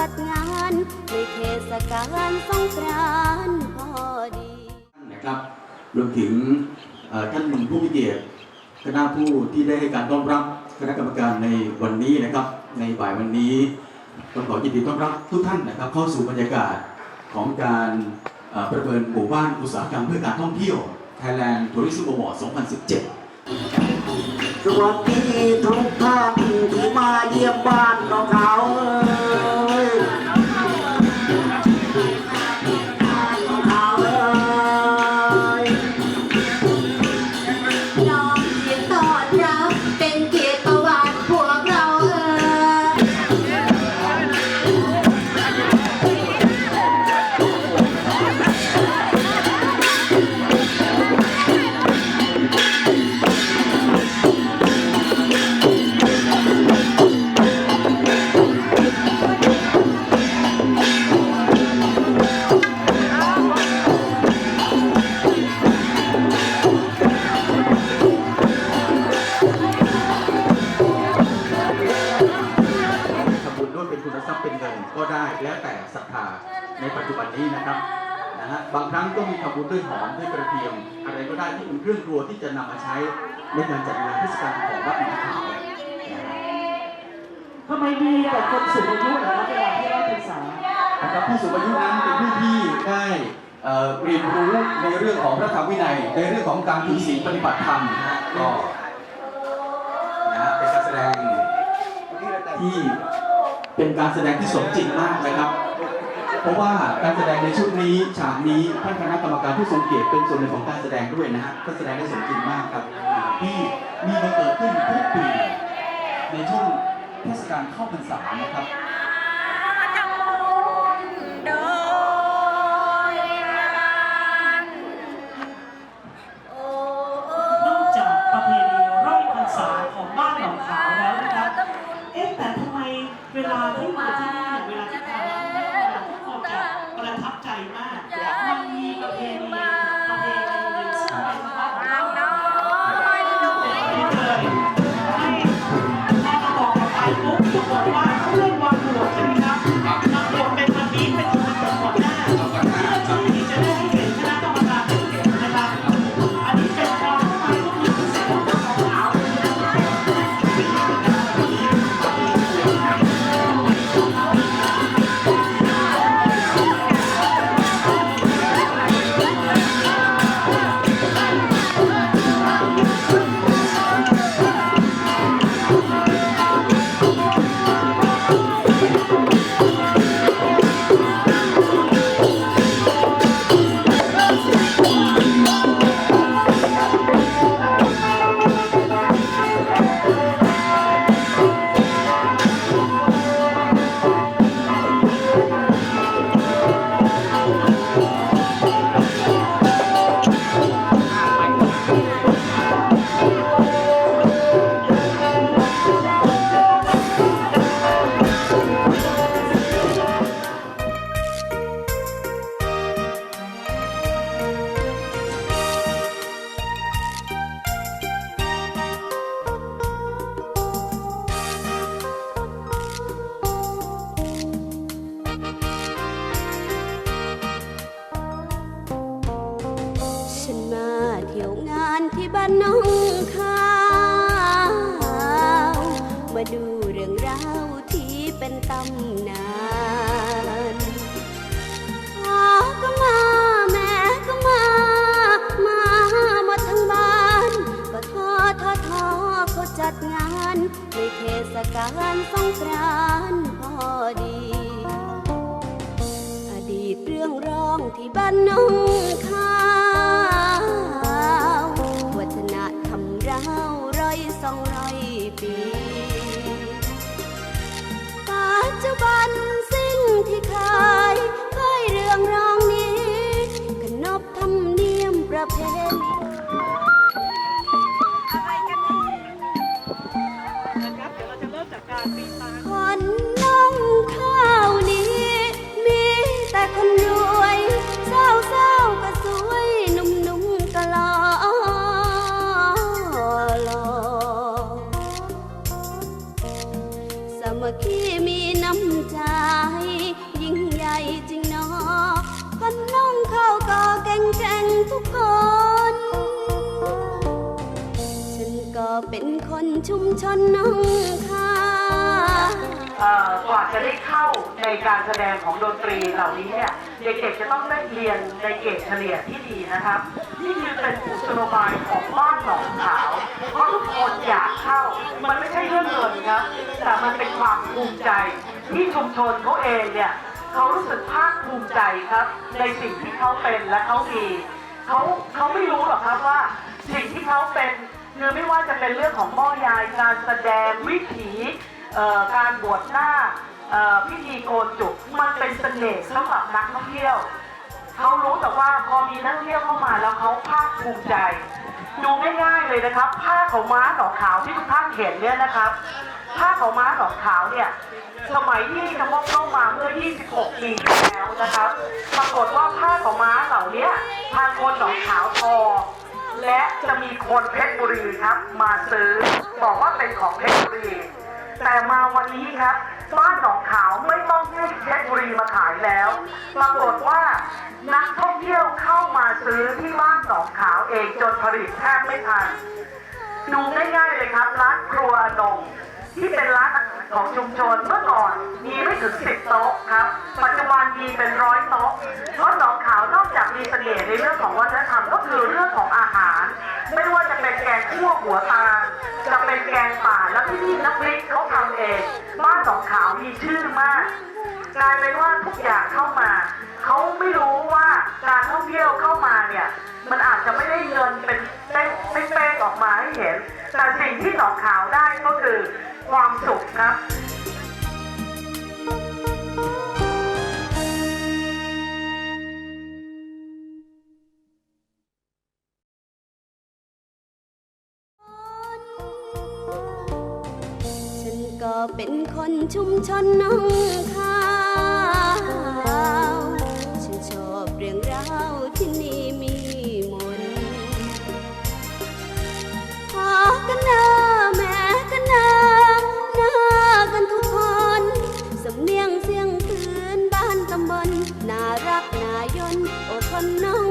จัดงานในเทศกาลสงกรานต์พอดีนะครับรวมถึงเอ่อท่านผู้มีเกียรติคณะผู้ที่ได้ให้การต้อนรับคณะกรรมการในวันนี้นะครับ ในบ่ายวันนี้ต้องขอยินดีต้อนรับทุกท่านนะครับ เข้าสู่บรรยากาศของการเอ่อประเมินหมู่บ้านอุตสาหกรรมเพื่อการท่องเที่ยว Thailand Tourism Award 2017 สวัสดีทุกท่านที่มาเยี่ยมบ้านของเขา บุญด้วยหอมด้วยกระเทียม อะไรก็ได้ที่เป็นเครื่องครัวที่จะนำมาใช้ในการจัดงานเทศกาลของวัดหนองขาวนะฮะทำไมมีแต่คนสูงอายุเหรอครับเวลาที่เราปรึกษานะครับผู้สูงอายุนั้นเป็นผู้ที่ได้เอ่อเรียนรู้ในเรื่องของพระธรรมวินัย ในเรื่องของการถือศีลปฏิบัติธรรมนะฮะก็นะฮะเป็นการแสดงที่เป็นการแสดงที่สมจริงมากนะครับ เพราะว่าการแสดงในชุดนี้ฉากนี้ท่านคณะกรรมการผู้ทรงเกียรติเป็นส่วนหนึ่งของการแสดงด้วยนะฮะก็แสดงได้สมจริงมากครับที่มีมาเกิดขึ้นทุกปีในช่วงเทศกาลเข้าพรรษานะครับนอกจากประเพณีร้อยพรรษาของบ้านหนองขาวแล้วนะครับ เอ๊ะแต่ทำไมเวลาที่มาที่นี่ มาดูเรื่องราวที่เป็นตำนานพ่อก็มาแม่ก็มา มาหมดทั้งบ้านก็ทอทอทอเขาจัดงานในเทศกาลสงกรานต์พอดี อดีตเรื่องร้องที่บ้านน้องขา คนชุมชนน้องคาเอ่อกว่าจะได้เข้าในการแสดงของดนตรีเหล่านี้เนี่ยเด็กๆจะต้องได้เรียนในเกรดเฉลี่ยที่ดีนะครับนี่คือเป็นกุศโลบายของบ้านหนองขาวเพราะทุกคนอยากเข้า มันไม่ใช่เรื่องเงินครับแต่มันเป็นความภูมิใจที่ชุมชนเขาเองเนี่ยเขารู้สึกภาคภูมิใจครับ ในสิ่งที่เขาเป็นและเขามีเขาเขาไม่รู้หรอกครับว่าสิ่งที่เขาเป็น คือไม่ว่าจะเป็นเรื่องของหม้อยายการแสดงวิถีการบวชหน้าพิธีโกนจุกมันเป็นเสน่ห์สำหรับนักท่องเที่ยวเขารู้แต่ว่าพอมีนักท่องเที่ยวเข้ามาแล้วเขาภาคภูมิใจ ดูง่ายๆเลยนะครับ ผ้าขาวม้าหนองขาวที่ทุกท่านเห็นเนี่ยนะครับผ้าขาวม้าหนองขาวเนี่ยสมัยที่กระมอกเข้ามาเมื่อ 26 ปีที่แล้วนะครับ ปรากฏว่าผ้าขาวม้าเหล่านี้ทางคนหนองขาวทอ และจะมีคนเพชรบุรีครับ มาซื้อบอกว่าเป็นของเพชรบุรี แต่มาวันนี้ครับ บ้านหนองขาวไม่ต้องให้เพชรบุรีมาขายแล้วปรากฏว่านักท่องเที่ยวเข้ามาซื้อที่บ้านหนองขาวเองจนผลิตแทบไม่ทันดูง่ายๆเลยครับร้านครัวนง ที่เป็นร้านอาหารของชุมชนเมื่อก่อนมีไม่ถึงสิบโต๊ะครับ ปัจจุบันมีเป็นร้อยโต๊ะเพราะหนองขาวนอกจากมีเสน่ห์ในเรื่องของวัฒนธรรมก็คือเรื่องของอาหาร ไม่ว่าจะเป็นแกงคั่วหัวตาจะเป็นแกงป่าแล้วที่นี่น้ำพริกเขาทำเองบ้านหนองขาวมีชื่อมากกลายเป็นว่าทุกอย่างเข้ามาเขาไม่รู้ว่าการท่องเที่ยวเข้ามาเนี่ยมันอาจจะไม่ได้เงินเป็นเป้งๆออกมาให้เห็นแต่สิ่งที่หนองขาวได้ก็คือ ความสุขครับฉันก็เป็นคนชุมชนน้องขาว ฉันชอบเรื่องราว นอดทนน้อง